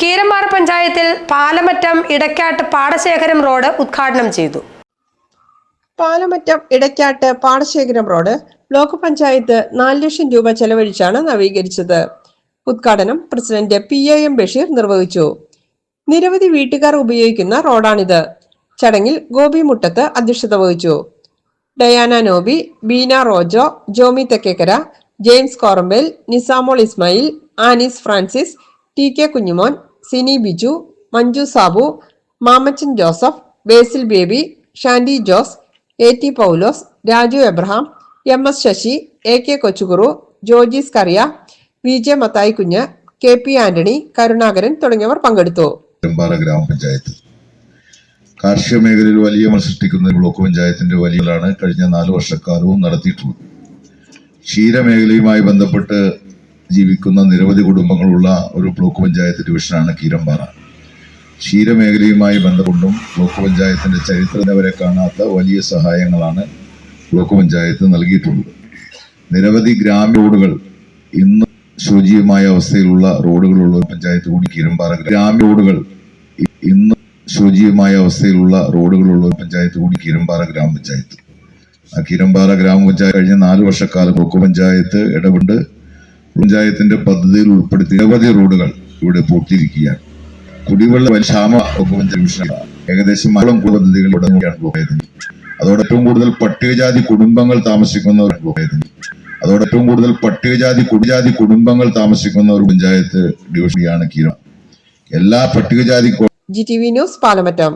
കീരമ്പാറ പഞ്ചായത്തിൽ പാലമറ്റം ഇടക്കാട്ട് പാടശേഖരം റോഡ് ഉദ്ഘാടനം ചെയ്തു. പാലമറ്റം ഇടക്കാട്ട് പാടശേഖരം റോഡ് ബ്ലോക്ക് പഞ്ചായത്ത് നാല് ലക്ഷം രൂപ ചെലവഴിച്ചാണ് നവീകരിച്ചത്. ഉദ്ഘാടനം president P A M Basheer നിർവഹിച്ചു. നിരവധി വീട്ടുകാർ ഉപയോഗിക്കുന്ന റോഡാണിത്. ചടങ്ങിൽ ഗോപി മുട്ടത്ത് അധ്യക്ഷത വഹിച്ചു. Diana Noby Beena Rojo Jomy Thekkekara James Korampel Nisamol Ismail Annies Francis T K Kunjumon Sini Biju Manju Sabu Mamachan Joseph Basil Baby Shandy Jose A T Paulose Raju Abraham M S Sasi A K Kochukuru Jojees Kariya V J Mathai കുഞ്ഞ് K P Antony Karunakaran തുടങ്ങിയവർ പങ്കെടുത്തു. ഗ്രാമപഞ്ചായത്ത്. കാർഷിക മേഖലയിൽ വലിയ സൃഷ്ടിക്കുന്ന block പഞ്ചായത്തിന്റെ വലിയകളാണ് കഴിഞ്ഞ നാല് വർഷക്കാലവും നടത്തിയിട്ടുള്ളത്. ക്ഷീരമേഖലയുമായി ബന്ധപ്പെട്ട് ജീവിക്കുന്ന നിരവധി കുടുംബങ്ങളുള്ള ഒരു ബ്ലോക്ക് പഞ്ചായത്ത് ഡിവിഷനാണ് കീരമ്പാറ. ക്ഷീരമേഖലയുമായി ബന്ധപ്പെട്ടും ബ്ലോക്ക് പഞ്ചായത്തിന്റെ ചരിത്രം വരെ കാണാത്ത വലിയ സഹായങ്ങളാണ് ബ്ലോക്ക് പഞ്ചായത്ത് നൽകിയിട്ടുള്ളത്. നിരവധി ഗ്രാമ റോഡുകൾ ഇന്ന് ശോചീയമായ അവസ്ഥയിലുള്ള റോഡുകളുള്ള പഞ്ചായത്ത് കൂടി കീരമ്പാറ ഗ്രാമ റോഡുകൾ ഇന്ന് ശോചീയമായ അവസ്ഥയിലുള്ള റോഡുകളുള്ള പഞ്ചായത്ത് കൂടി കീരമ്പാറ ഗ്രാമപഞ്ചായത്ത്. ആ കീരമ്പാറ ഗ്രാമപഞ്ചായത്ത് കഴിഞ്ഞ നാല് വർഷക്കാലം ബ്ലോക്ക് പഞ്ചായത്ത് ഇടപെട്ട് പഞ്ചായത്തിന്റെ പദ്ധതിയിൽ ഉൾപ്പെടുത്തി നിരവധി റോഡുകൾ ഇവിടെ പൂർത്തിയിരിക്കുകയാണ് കുടിവെള്ള ക്ഷാമ ഏകദേശം മലം പദ്ധതികൾ അതോടെ ഏറ്റവും കൂടുതൽ പട്ടികജാതി കുടുംബങ്ങൾ താമസിക്കുന്നവർ അതോടെ ഏറ്റവും കൂടുതൽ പട്ടികജാതി കുടിജാതി കുടുംബങ്ങൾ താമസിക്കുന്ന ഒരു പഞ്ചായത്ത് ഡിവിഷനാണ് കീരം എല്ലാ പട്ടികജാതി G T V news Palamattam.